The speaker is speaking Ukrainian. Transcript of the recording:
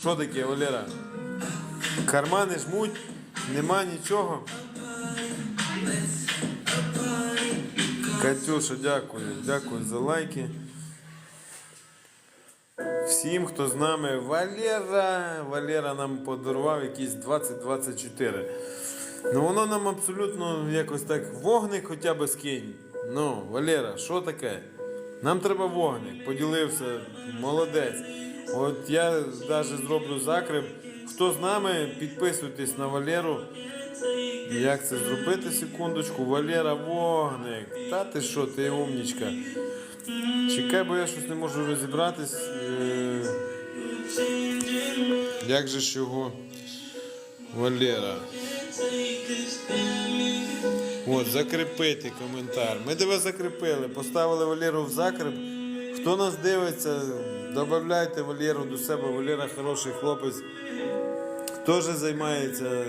Що таке, Валера? Кармани жмуть, нема нічого. Катюша, дякую, дякую за лайки. Всім, хто з нами, Валера, Валера нам подарував якісь 2024. Ну воно нам абсолютно якось так вогник хоча б скинь. Ну, Валера, що таке? Нам треба вогник, поділився, молодець. От я навіть зроблю закреп. Хто з нами, підписуйтесь на Валеру. Як це зробити? Секундочку. Валера вогник. Та ти що, ти умнічка. Чекай, бо я щось не можу розібратись. Е, Як же ж його Валера? От, закріпити коментар. Ми тебе закріпили, поставили Валеру в закреп. Хто нас дивиться, додавайте Валеру до себе. Валера хороший хлопець. Теж займається